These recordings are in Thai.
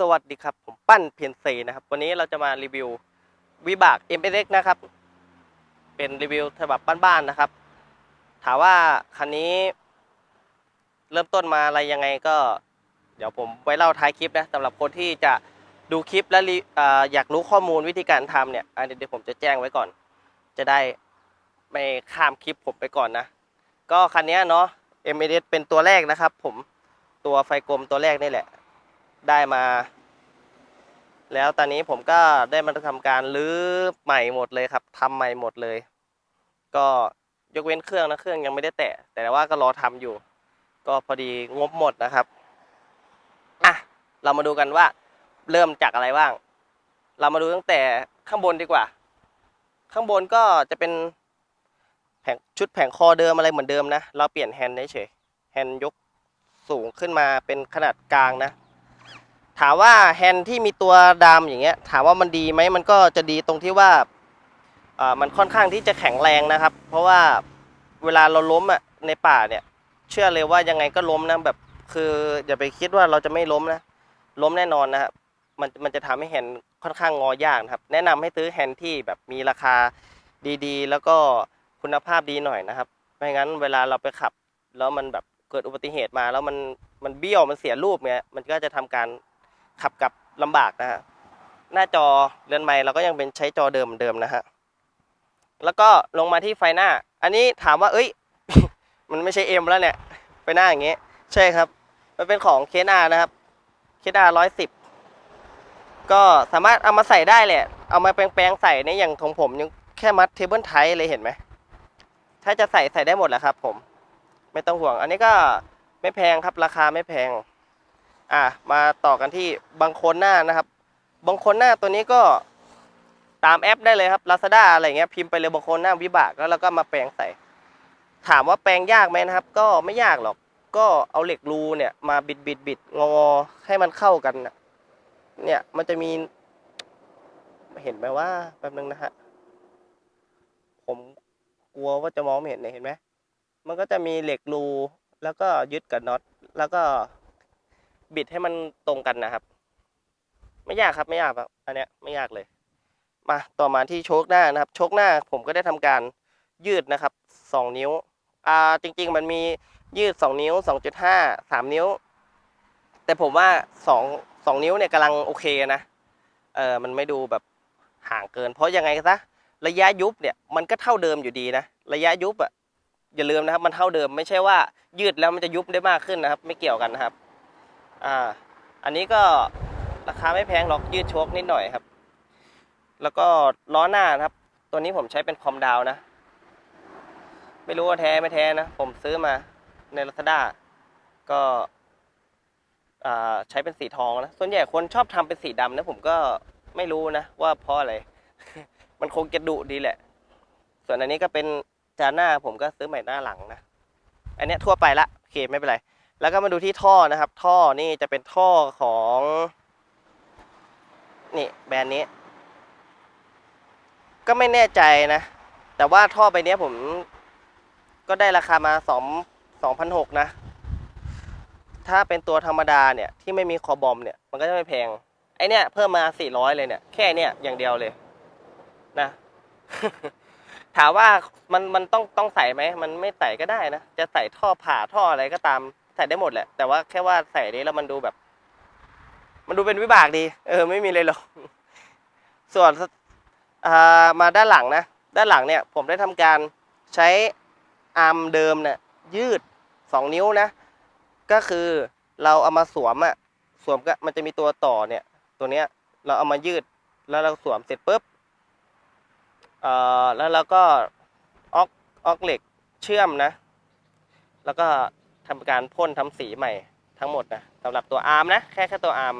สวัสดีครับ ผมปั้นเพียนเซนะครับ วันนี้เราจะมารีวิววิบาก m s x นะครับ เป็นรีวิวฉบับบ้านๆนะครับ ถามว่าคันนี้ เริ่มต้นมาอะไรยังไงก็ เดี๋ยวผมไว้เล่าท้ายคลิปนะสำหรับคนที่จะดูคลิปและรีเอ่อยากรู้ข้อมูลวิธีการทำเนี่ยเดี๋ยวผมจะแจ้งไว้ก่อน จะได้ไม่ข้ามคลิปผมไปก่อนนะ ก็คันนี้เนาะ m s เป็นตัวแรกนะครับ ผมตัวไฟกลมตัวแรกนี่แหละ ได้มา แล้วตอนนี้ผมก็ได้มาทำการรื้อใหม่หมดเลยครับทำใหม่หมดเลย ก็ยกเว้นเครื่องนะเครื่องยังไม่ได้แตะ แต่ว่าก็รอทำอยู่ ก็พอดีงบหมดนะครับอะเรามาดูกันว่า เริ่มจากอะไรบ้าง เรามาดูตั้งแต่ข้างบนดีกว่า ข้างบนก็จะเป็นแผงชุดแผงคอเดิมอะไรเหมือนเดิมนะ เราเปลี่ยนแฮนด์เฉยแฮนด์ยกสูงขึ้นมาเป็นขนาดกลางนะ ถามว่าแฮนด์ที่มีตัวดามอย่างเงี้ยถามว่ามันดีไหมมันก็จะดีตรงที่ว่าอ่ามันค่อนข้างที่จะแข็งแรงนะครับ เพราะว่าเวลาเราล้มอะในป่าเนี่ย เชื่อเลยว่ายังไงก็ล้มนะแบบคืออย่าไปคิดว่าเราจะไม่ล้มนะ ล้มแน่นอนนะครับมันมันจะทำให้แฮนด์ค่อนข้างงอยากนะครับ แนะนำให้ซื้อแฮนด์ที่แบบมีราคาดีๆ แล้วก็คุณภาพดีหน่อยนะครับไม่งั้นเวลาเราไปขับ แล้วมันแบบเกิดอุบัติเหตุมา แล้วมันมันเบี้ยวมันเสียรูปเนี่ยมันก็จะทำการ ขับกับลำบากนะฮะหน้าจอเรือนไม้เราก็ยังเป็นใช้จอเดิมเดิมนะฮะแล้วก็ลงมาที่ไฟหน้า อันนี้ถามว่า เอ้ย มันไม่ใช่เอ็มแล้วเนี่ยไฟหน้าอย่างเงี้ยใช่ครับ มันเป็นของเคนานะครับเคนาร้อยสิบก็สามารถเอามาใส่ได้แหละ เอามาแปลงๆใส่ในอย่างของผมยังแค่มัดเทเบิลไทเลยเห็นไหมถ้าจะใส่ใส่ได้หมดแหละครับ ผม ไม่ต้องห่วง อันนี้ก็ไม่แพงครับ ราคาไม่แพง อะมาต่อกันที่บางคนหน้านะครับ บางคนหน้าตัวนี้ก็ตามแอปได้เลยครับ Lazada อะไรเงี้ยพิมพ์ไปเลยบางคนหน้าวิบากแล้วเราก็มาแปลงใส่ ถามว่าแปลงยากไหมนะครับ ก็ไม่ยากหรอก ก็เอาเหล็กรูเนี่ยมาบิดบิดบิดงอให้มันเข้ากันเนี่ยมันจะมีเห็นไหมว่าแป๊บนึงนะฮะผมกลัวว่าจะมองไม่เห็นเห็นไหมมันก็จะมีเหล็กรูแล้วก็ยึดกับน็อตแล้วก็ บิดให้มันตรงกันนะครับ ไม่ยากครับไม่ยากครับ อันเนี้ยไม่ยากเลย มาต่อมาที่โชคหน้านะครับ โชคหน้าผมก็ได้ทำการยืดนะครับสองนิ้ว อ่าจริง ๆ มันมียืดสองนิ้วสองจุดห้าสามนิ้ว แต่ผมว่าสองสองนิ้วเนี่ยกำลังโอเคนะเออมันไม่ดูแบบห่างเกิน เพราะยังไงซะระยะยุบเนี่ยมันก็เท่าเดิมอยู่ดีนะระยะยุบอะอย่าลืมนะครับมันเท่าเดิมไม่ใช่ว่ายืดแล้วมันจะยุบได้มากขึ้นนะครับ ไม่เกี่ยวกันนะครับ อ่า อันนี้ก็ราคาไม่แพงหรอกยืดโชคนิดหน่อยครับ แล้วก็ล้อหน้านครับ ตัวนี้ผมใช้เป็นคอมดาวนะ ไม่รู้ว่าแท้ไม่แท้นะ ผมซื้อมาใน Lazada ก็าใช้เป็นสีทองนะ ส่วนใหญ่คนชอบทำเป็นสีดำนะ ผมก็ไม่รู้นะ ว่าเพราะอะไร มันคงจะดุดีแหละ ส่วนอันนี้ก็เป็นจานหน้าผมก็ซื้อใหม่หน้าหลังนะ อันนี้ทั่วไปละโอเคไม่เป็นไร แล้วก็มาดูที่ท่อนะครับ ท่อนี่จะเป็นท่อของนี่แบรนด์นี้ ก็ไม่แน่ใจนะ แต่ว่าท่อใบเนี้ยผม ก็ได้ราคามาสองสองพันหกนะ ถ้าเป็นตัวธรรมดาเนี่ย ที่ไม่มีคอบอมเนี่ย มันก็จะไม่แพง ไอเนี่ยเพิ่มมาสี่ร้อยเลยเนี่ย แค่เนี่ยอย่างเดียวเลย นะ ถามว่ามันมันต้องต้องใส่ไหม มันไม่ใส่ก็ได้นะ จะใส่ท่อผ่าท่ออะไรก็ตาม ส่ได้หมดแหละ แต่ว่าแค่ว่าใส่นี้แล้วมันดูแบบ มันดูเป็นวิบากดี เออ ไม่มีเลยหรอก ส่วนามาด้านหลังนะ ด้านหลังเนี่ย ผมได้ทำการใช้อาร์มเดิมเนี่ยยืดสองนิ้วนะ ก็คือเราเอามาสวมอะสวมก็มันจะมีตัวต่อเนี่ย ตัวเนี้ยเราเอามายืดแล้วเราสวมเสร็จปุ๊บเอ่อแล้วเราก็ออกออกเหล็กเชื่อมนะ แล้วก็ ทำการพ่นทำสีใหม่ทั้งหมดนะสำหรับตัวอาร์มนะ แค่แค่ตัวอาร์ม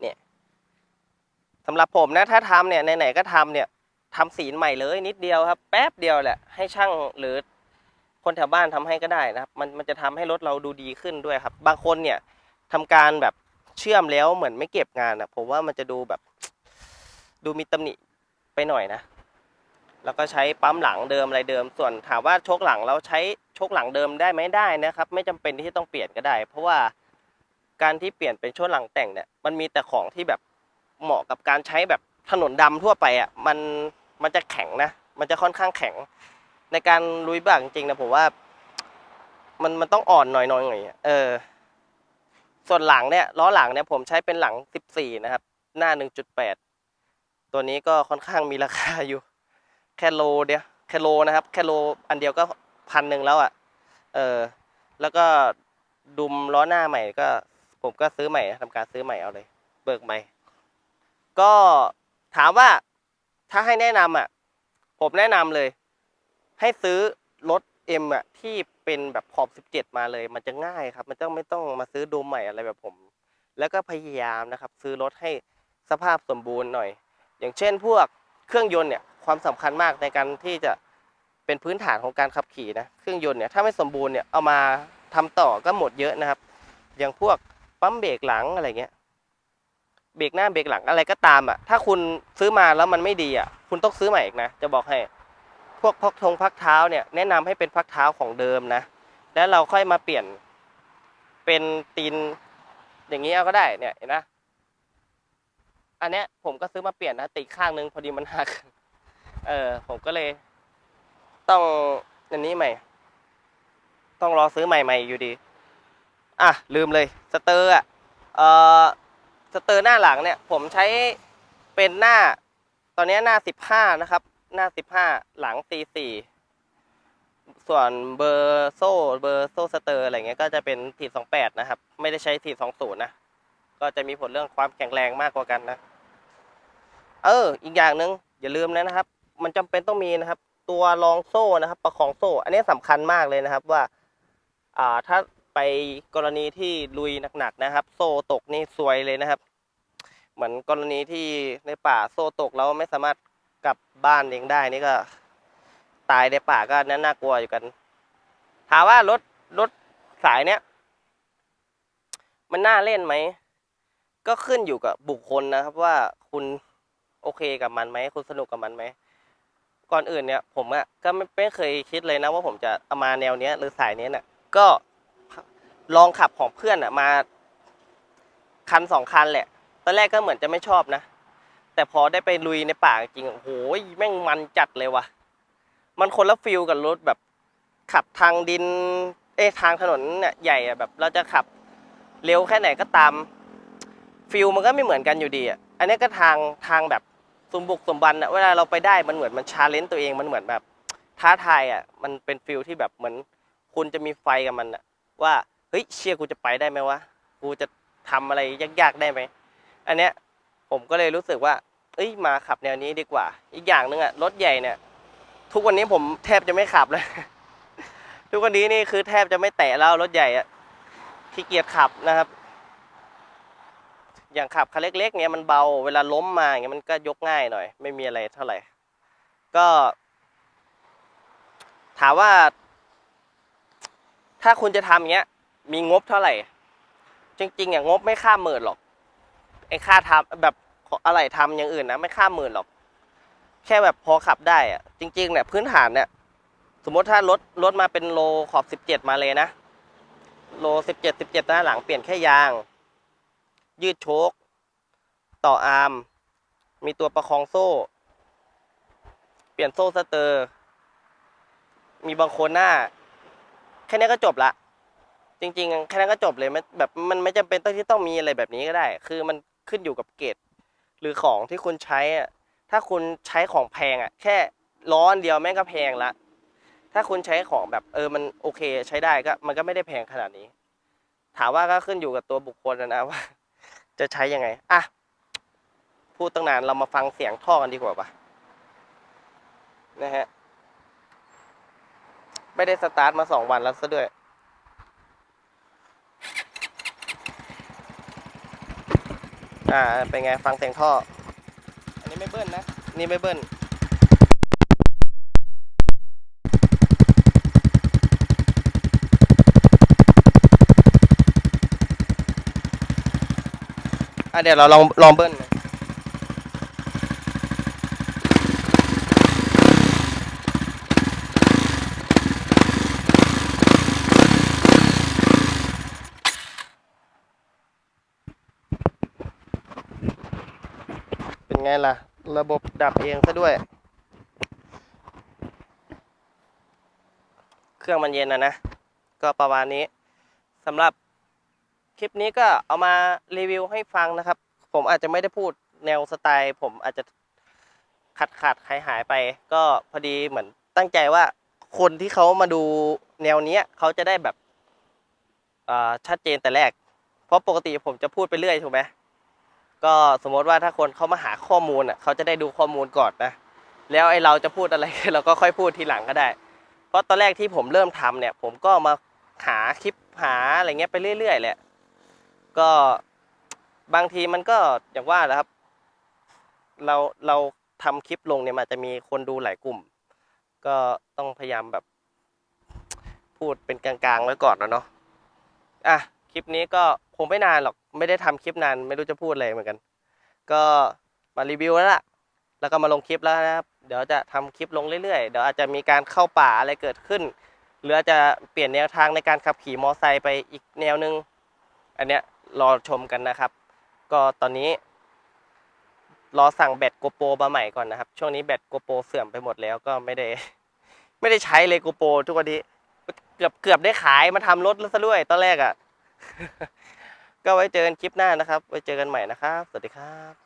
เนี่ยสำหรับผมนะ ถ้าทำเนี่ยไหนๆก็ทำเนี่ยทำสีใหม่เลยนิดเดียวครับ แป๊บเดียวแหละ ให้ช่างหรือคนแถวบ้านทำให้ก็ได้นะครับ มันมันจะทำให้รถเราดูดีขึ้นด้วยครับ บางคนเนี่ยทำการแบบเชื่อมแล้วเหมือนไม่เก็บงานนะผมว่ามันจะดูแบบ ดูมีตำหนิไปหน่อยนะ แล้วก็ใช้ปั๊มหลังเดิมอะไรเดิม ส่วนถามว่าโชคหลังเราใช้โชคหลังเดิมได้ไหมได้นะครับ ไม่จำเป็นที่ต้องเปลี่ยนก็ได้ เพราะว่าการที่เปลี่ยนเป็นช่วงหลังแต่งเนี่ยมันมีแต่ของที่แบบเหมาะกับการใช้แบบถนนดำทั่วไปอะมันมันจะแข็งนะ มันจะค่อนข้างแข็ง ในการลุยบากจริงๆนะผมว่า มันมันต้องอ่อนหน่อยๆหน่อยอะเออ ส่วนหลังเนี่ยล้อหลังเนี่ยผมใช้เป็นหลัง 14 นะครับ หน้า 1.8 ตัวนี้ก็ค่อนข้างมีราคาอยู่ แค่โลเดียวแค่โลนะครับ แค่โลอันเดียวก็พันหนึ่งแล้วอะ เออ แล้วก็ดุมล้อหน้าใหม่ก็ ผมก็ซื้อใหม่ทำการซื้อใหม่เอาเลย เบิกใหม่ ก็ถามว่าถ้าให้แนะนำอะ ผมแนะนำเลย ให้ซื้อรถ M อะที่เป็นแบบขอบ17มาเลย มันจะง่ายครับ มันต้องไม่ต้องมาซื้อดูมใหม่อะไรแบบผม แล้วก็พยายามนะครับ ซื้อรถให้สภาพสมบูรณ์หน่อย อย่างเช่นพวกเครื่องยนต์เนี่ย ความสำคัญมากในการที่จะเป็นพื้นฐานของการขับขี่นะเครื่องยนต์เนี่ยถ้าไม่สมบูรณ์เนี่ยเอามาทำต่อก็หมดเยอะนะครับ อย่างพวกปั๊มเบรกหลังอะไรเงี้ยเบรกหน้าเบรกหลังอะไรก็ตามอะถ้าคุณซื้อมาแล้วมันไม่ดีอะคุณต้องซื้อใหม่อีกนะจะบอกให้ พวกพักทงพักเท้าเนี่ยแนะนำให้เป็นพักเท้าของเดิมนะแล้วเราค่อยมาเปลี่ยนเป็นตีนอย่างนี้เอาก็ได้เนี่ยเห็นนะอันเนี้ยผมก็ซื้อมาเปลี่ยนนะตีข้างนึงพอดีมันหัก เออ ผมก็เลย ต้องอันนี้ใหม่ ต้องรอซื้อใหม่ๆอยู่ดี อะ ลืมเลยสเตอร์อะเออสเตอร์หน้าหลังเนี่ย ผมใช้เป็นหน้า ตอนนี้หน้าสิบห้านะครับ หน้าสิบห้าหลังตีสี่ส่วนเบอร์โซ่เบอร์โซ่สเตอร์อะไรเงี้ยก็จะเป็นทีสองแปดนะครับ ไม่ได้ใช้ทีสองศูนย์นะ ก็จะมีผลเรื่องความแข็งแรงมากกว่ากันนะ เออ อีกอย่างหนึ่งอย่าลืมนะนะครับ จำเป็นต้องมีนะครับ ตัวรองโซ่นะครับ ประคองโซ่ อันนี้สำคัญมากเลยนะครับว่าอ่าถ้าไปกรณีที่ลุยหนักๆนะครับ โซ่ตกนี่ซวยเลยนะครับ เหมือนกรณีที่ในป่าโซ่ตกแล้วไม่สามารถกลับบ้านเองได้นี่ก็ ตายในป่าก็นั้นน่ากลัวอยู่กันถามว่ารถรถสายเนี้ยมันน่าเล่นไหมก็ขึ้นอยู่กับบุคคลนะครับว่าคุณโอเคกับมันไหมคุณสนุกกับมันไหม ก่อนอื่นเนี่ยผมอะก็ไม่ไม่เคยคิดเลยนะว่าผมจะเอามาแนวเนี้ยหรือสายเนี้ยน่ะก็ลองขับของเพื่อนอะมาคันสองคันแหละ ตอนแรกก็เหมือนจะไม่ชอบนะ แต่พอได้ไปลุยในป่าจริงโอ้โหแม่งมันจัดเลยว่ะ มันคนละฟิลกับรถแบบขับทางดิน เอ้ทางถนนเนี่ยใหญ่อะแบบ เราจะขับเร็วแค่ไหนก็ตามฟิลมันก็ไม่เหมือนกันอยู่ดีอะ อันนี้ก็ทางทางแบบ สมบุกสมบันอะเวลาเราไปได้มันเหมือนมันชาเลนจ์ตัวเองมันเหมือนแบบท้าทายอะมันเป็นฟิลที่แบบเหมือนคุณจะมีไฟกับมันอะว่าเฮ้ยเชี่ยกูจะไปได้ไหมวะกูจะทำอะไรยากๆได้ไหมอันเนี้ยผมก็เลยรู้สึกว่า เอ้ยมาขับแนวนี้ดีกว่า อีกอย่างหนึ่งอะรถใหญ่เนี่ย ทุกวันนี้ผมแทบจะไม่ขับเลย ทุกวันนี้นี่คือแทบจะไม่แตะแล้วรถใหญ่อะขี้เกียจขับนะครับ อย่างขับคันเล็กๆเนี่ยมันเบาเวลาล้มมาอย่างเงี้ยมันก็ยกง่ายหน่อย ไม่มีอะไรเท่าไหร่ ก็ ถามว่า ถ้าคุณจะทำอย่าเงี้ย มีงบเท่าไหร่ จริงๆอย่างงบไม่ข้าหมื่นหรอกไอ้ค่าทำแบบอะไรทำอย่างอื่นนะไม่ข้าหมื่นหรอก แค่แบบพอขับได้อะจริงๆเนี่ยพื้นฐานเนี่ยสมมติถ้ารถรถมาเป็นโลขอบสิบเจ็ดมาเลยนะ โลสิบเจ็ดสิบเจ็ดหน้าหลังเปลี่ยนแค่ยาง ยืดโชคต่ออาร์ม มีตัวประคองโซ่ เปลี่ยนโซ่สเตอร์ มีบางโคนหน้า แค่นี้ก็จบละ จริงๆ แค่นั้นก็จบเลยไม่แบบมันไม่จำเป็นต้องที่ต้องมีอะไรแบบนี้ก็ได้ คือมันขึ้นอยู่กับเกรดหรือของที่คุณใช้อะถ้าคุณใช้ของแพงอะ แค่ล้อนเดียวแม่งก็แพงละ ถ้าคุณใช้ของแบบเออมันโอเคใช้ได้ก็มันก็ไม่ได้แพงขนาดนี้ ถามว่าก็ขึ้นอยู่กับตัวบุคคลนะนะว่า จะใช้ยังไง อะ พูดตั้งนานเรามาฟังเสียงท่อกันดีกว่าปะนะฮะ ไม่ได้สตาร์ทมาสองวันแล้วซะด้วยอ่า เป็นไง ฟังเสียงท่อ อันนี้ไม่เบิ้ลนะ นี่ไม่เบิ้ล เดี๋ยวเราลองลองเบิ้ลนะเป็นไงล่ะ ระบบดับเองซะด้วย เครื่องมันเย็นนะนะ ก็ประมาณนี้สำหรับ คลิปนี้ก็เอามารีวิวให้ฟังนะครับ ผมอาจจะไม่ได้พูดแนวสไตล์ ผมอาจจะขาดขาดหายหายไป ก็พอดีเหมือนตั้งใจว่าคนที่เขามาดูแนวเนี้ยเขาจะได้แบบชัดเจนแต่แรก เพราะปกติผมจะพูดไปเรื่อยถูกไหมก็สมมติว่าถ้าคนเขามาหาข้อมูลอะเขาจะได้ดูข้อมูลก่อนนะแล้วไอเราจะพูดอะไรเราก็ค่อยพูดทีหลังก็ได้ เพราะตอนแรกที่ผมเริ่มทำเนี่ย ผมก็มาหาคลิปหาอะไรเงี้ยไปเรื่อยๆแหละ ก็บางทีมันก็อย่างว่าแหละครับ เราเราทำคลิปลงเนี่ยมันอาจจะมีคนดูหลายกลุ่ม ก็ต้องพยายามแบบ พูดเป็นกลางๆไว้ก่อนนะเนาะอะคลิปนี้ก็คงไม่นานหรอกไม่ได้ทำคลิปนานไม่รู้จะพูดอะไรเหมือนกัน ก็มารีวิวแล้วล่ะแล้วก็มาลงคลิปแล้วนะครับ เดี๋ยวจะทำคลิปลงเรื่อยๆ เดี๋ยวอาจจะมีการเข้าป่าอะไรเกิดขึ้น หรืออาจจะเปลี่ยนแนวทางในการขับขี่มอไซค์ไปอีกแนวหนึง อันเนี้ย รอชมกันนะครับ ก็ตอนนี้ รอสั่งแบตโกโปรมาใหม่ก่อนนะครับ ช่วงนี้แบตโกโปรเสื่อมไปหมดแล้วก็ไม่ได้ ไม่ได้ใช้เลยโกโปรทุกวันนี้เกือบเกือบได้ขายมาทำรถแล้วซะด้วยตอนแรกอะ่ะ ก็ไว้เจอกันคลิปหน้านะครับ ไว้เจอกันใหม่นะครับ สวัสดีครับ